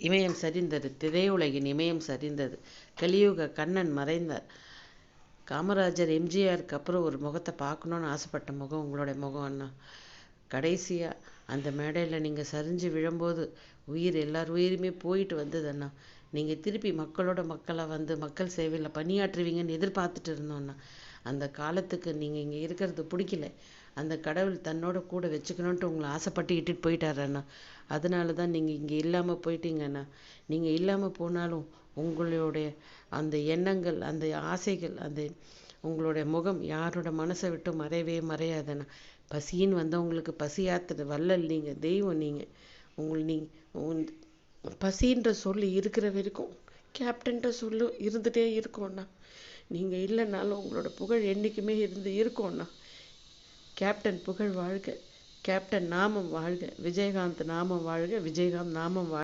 இமயம் சரிந்தது திரையுலகின் இமயம் சரிந்தது. கலியுக கண்ணன் மறைந்தார். காமராஜர் எம்ஜிஆருக்கு அப்புறம் ஒரு முகத்தை பார்க்கணுன்னு ஆசைப்பட்ட முகம் உங்களுடைய முகம் அண்ணா. கடைசியாக அந்த மேடையில் நீங்கள் சரிஞ்சு விழும்போது உயிர் எல்லார் உயிருமே போயிட்டு வந்தது அண்ணா. நீங்கள் திருப்பி மக்களோட மக்களாக வந்து மக்கள் சேவையில் பணியாற்றுவீங்கன்னு எதிர்பார்த்துட்டு இருந்தோண்ணா அந்த காலத்துக்கு நீங்கள் இங்கே இருக்கிறது பிடிக்கல. அந்த கடவுள் தன்னோட கூட வச்சுக்கணுன்ட்டு உங்களை ஆசைப்பட்டு இட்டுட்டு போயிட்டாரண்ணா அதனால தான் நீங்கள் இங்கே இல்லாமல் போயிட்டீங்கண்ணா நீங்கள் இல்லாமல் போனாலும் உங்களுடைய அந்த எண்ணங்கள் அந்த ஆசைகள் அந்த உங்களுடைய முகம் யாரோட மனசை விட்டு மறையவே மறையாதண்ணா பசின்னு வந்தவங்களுக்கு பசியாத்துற வள்ளல் நீங்கள் தெய்வம் நீங்கள் உங்கள் நீங்கள் பசின்ற சொல்லு இருக்கிற வரைக்கும் கேப்டன்ற சொல்லு இருந்துகிட்டே இருக்கோண்ணா நீங்கள் இல்லைனாலும் உங்களோட புகழ் என்றைக்குமே இருந்து இருக்கும்ண்ணா கேப்டன் புகழ் வாழ்க. கேப்டன் நாமம் வாழ்க. விஜயகாந்த் நாமம் வாழ்க. விஜயகாந்த் நாமம் வாழ்க.